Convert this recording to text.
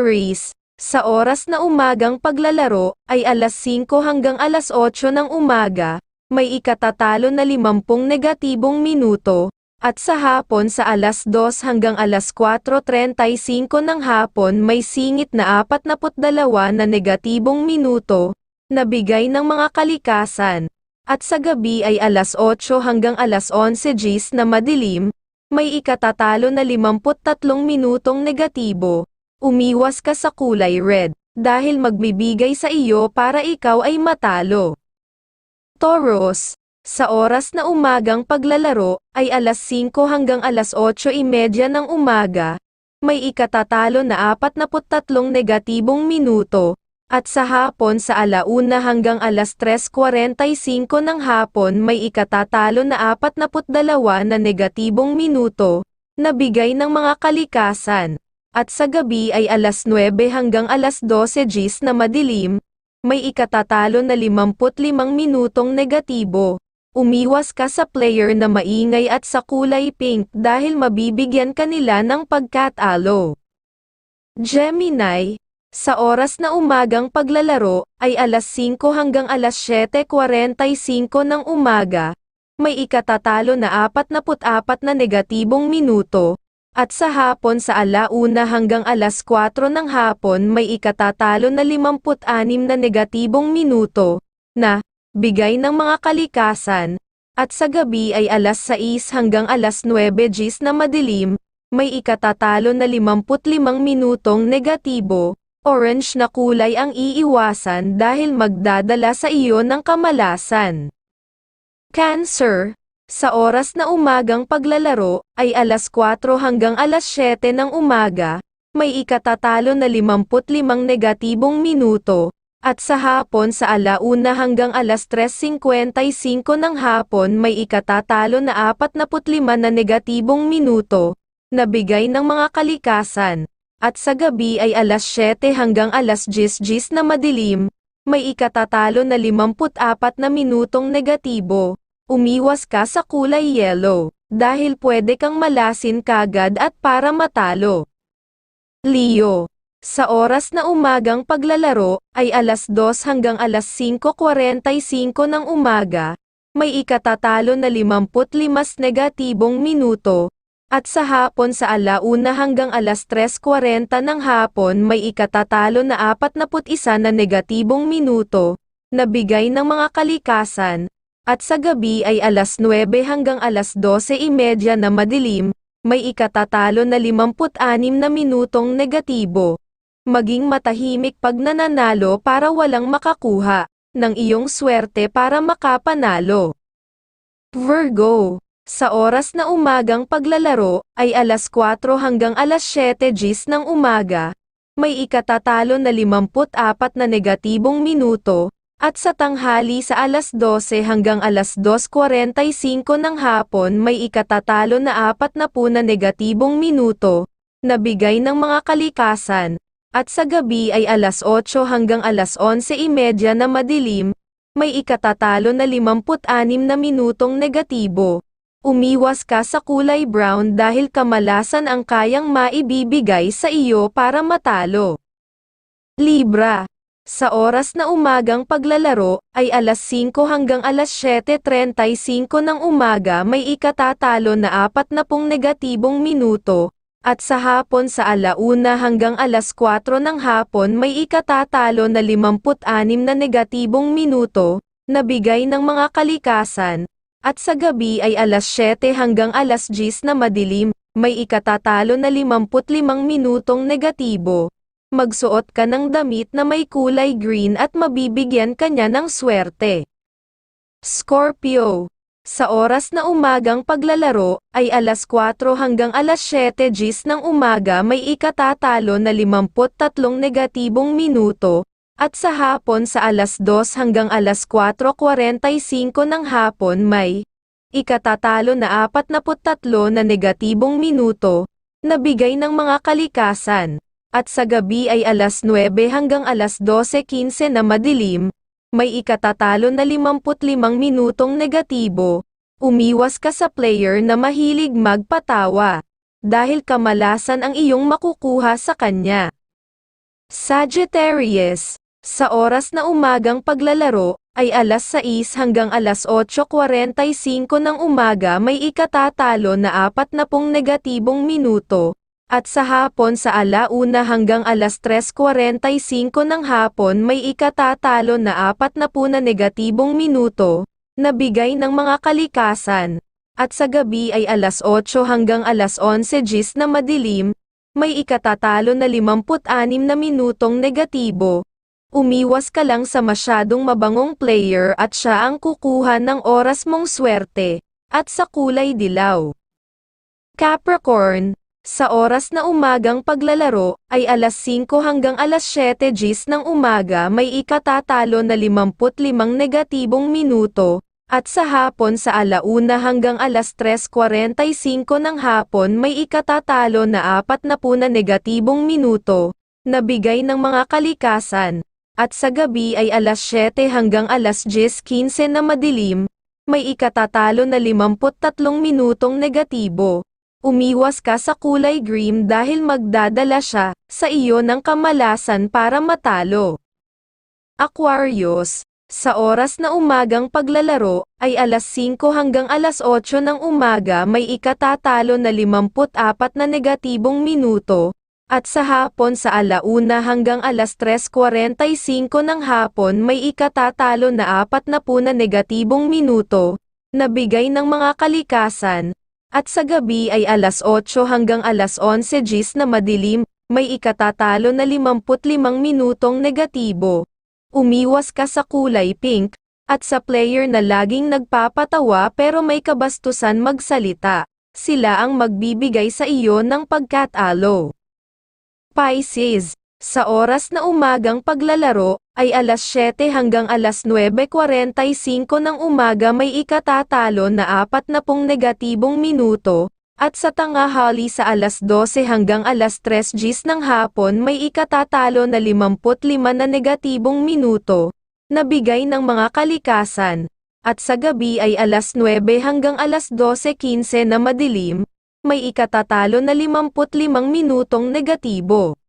Aries, sa oras na umagang paglalaro, ay alas 5 hanggang alas 8 ng umaga, may ikatatalo na 50 negatibong minuto, at sa hapon sa alas 2 hanggang alas 4.35 ng hapon may singit na 42 na negatibong minuto, na bigay ng mga kalikasan, at sa gabi ay alas 8 hanggang alas 11 Gs na madilim, may ikatatalo na 53 minutong negatibo, Umiwas ka sa kulay red, dahil magbibigay sa iyo para ikaw ay matalo. Taurus, sa oras na umagang paglalaro, ay alas 5 hanggang alas 8.30 ng umaga, may ikatatalo na 43 negatibong minuto, at sa hapon sa alauna hanggang alas 3.45 ng hapon may ikatatalo na 42 na negatibong minuto, na bigay ng mga kalikasan at sa gabi ay alas 9 hanggang alas 12 Gs na madilim, may ikatatalo na 55 minutong negatibo. Umiwas ka sa player na maingay at sa kulay pink dahil mabibigyan kanila ng pagkatalo. Gemini, sa oras na umagang paglalaro, ay alas 5 hanggang alas 7.45 ng umaga, may ikatatalo na 44 na negatibong minuto, at sa hapon sa alauna hanggang alas 4 ng hapon may ikatatalo na 56 na negatibong minuto, na, bigay ng mga kalikasan, at sa gabi ay alas 6 hanggang alas 9 Gs na madilim, may ikatatalo na 55 minutong negatibo, orange na kulay ang iiwasan dahil magdadala sa iyo ng kamalasan. Cancer, sa oras na umagang paglalaro, ay alas 4 hanggang alas 7 ng umaga, may ikatatalo na 55 negatibong minuto, at sa hapon sa alauna hanggang alas 3.55 ng hapon may ikatatalo na 45 na negatibong minuto, na bigay ng mga kalikasan, at sa gabi ay alas 7 hanggang alas 10 Gs na madilim, may ikatatalo na 54 na minutong negatibo, umiwas ka sa kulay yellow, dahil pwede kang malasin kagad at para matalo. Leo, sa oras na umagang paglalaro, ay alas 2 hanggang alas 5.45 ng umaga, may ikatatalo na 55 negatibong minuto, at sa hapon sa alauna hanggang alas 3.40 ng hapon may ikatatalo na 41 na negatibong minuto, na bigay ng mga kalikasan, at sa gabi ay alas 9 hanggang alas 12.30 na madilim, may ikatatalo na 56 na minutong negatibo. Maging matahimik pag nananalo para walang makakuha ng iyong swerte para makapanalo. Virgo, sa oras na umagang paglalaro, ay alas 4 hanggang alas 7 Gs ng umaga, may ikatatalo na 54 na negatibong minuto, at sa tanghali sa alas 12 hanggang alas 2.45 ng hapon may ikatatalo na apat na po na negatibong minuto, na bigay ng mga kalikasan, at sa gabi ay alas 8 hanggang alas 11.30 na madilim, may ikatatalo na 56 na minutong negatibo. Umiwas ka sa kulay brown dahil kamalasan ang kayang maibibigay sa iyo para matalo. Libra sa oras na umagang paglalaro, ay alas 5 hanggang alas 7.35 ng umaga may ikatatalo na 40 negatibong minuto, at sa hapon sa alauna hanggang alas 4 ng hapon may ikatatalo na 56 na negatibong minuto, na bigay ng mga kalikasan, at sa gabi ay alas 7 hanggang alas 10 na madilim, may ikatatalo na 55 minutong negatibo magsuot ka ng damit na may kulay green at mabibigyan ka niya ng swerte. Scorpio. Sa oras na umagang paglalaro, ay alas 4 hanggang alas 7 Gs ng umaga may ikatatalo na 53 negatibong minuto, at sa hapon sa alas 2 hanggang alas 4.45 ng hapon may ikatatalo na 43 na negatibong minuto, na bigay ng mga kalikasan at sa gabi ay alas 9 hanggang alas 12.15 na madilim, may ikatatalo na 55 minutong negatibo, umiwas ka sa player na mahilig magpatawa, dahil kamalasan ang iyong makukuha sa kanya. Sagittarius, sa oras na umagang paglalaro, ay alas 6 hanggang alas 8.45 ng umaga may ikatatalo na 40 negatibong minuto, at sa hapon sa alauna hanggang alas 3.45 ng hapon may ikatatalo na 40 na negatibong minuto, na bigay ng mga kalikasan, at sa gabi ay alas 8 hanggang alas 11 gis na madilim, may ikatatalo na 56 na minutong negatibo. Umiwas ka lang sa masyadong mabangong player at siya ang kukuha ng oras mong swerte, at sa kulay dilaw. Capricorn, sa oras na umagang paglalaro, ay alas 5 hanggang alas 7 gis ng umaga may ikatatalo na 55 negatibong minuto, at sa hapon sa alauna hanggang alas 3.45 ng hapon may ikatatalo na 40 na negatibong minuto, na bigay ng mga kalikasan, at sa gabi ay alas 7 hanggang alas 10.15 na madilim, may ikatatalo na 53 minutong negatibo. Umiwas ka sa kulay green dahil magdadala siya sa iyo ng kamalasan para matalo. Aquarius, sa oras na umagang paglalaro, ay alas 5 hanggang alas 8 ng umaga may ikatatalo na 54 na negatibong minuto, at sa hapon sa alauna hanggang alas 3.45 ng hapon may ikatatalo na 40 na negatibong minuto, na bigay ng mga kalikasan, at sa gabi ay alas 8 hanggang alas 11 gis na madilim, may ikatatalo na 55 minutong negatibo. Umiwas ka sa kulay pink, at sa player na laging nagpapatawa pero may kabastusan magsalita. Sila ang magbibigay sa iyo ng pagkatalo. Pisces, sa oras na umagang paglalaro, ay alas 7 hanggang alas 9.45 ng umaga may ikatatalo na 40 negatibong minuto, at sa tangahali sa alas 12 hanggang alas 3 gis ng hapon may ikatatalo na 55 na negatibong minuto, na bigay ng mga kalikasan, at sa gabi ay alas 9 hanggang alas 12.15 na madilim, may ikatatalo na 55 minutong negatibo.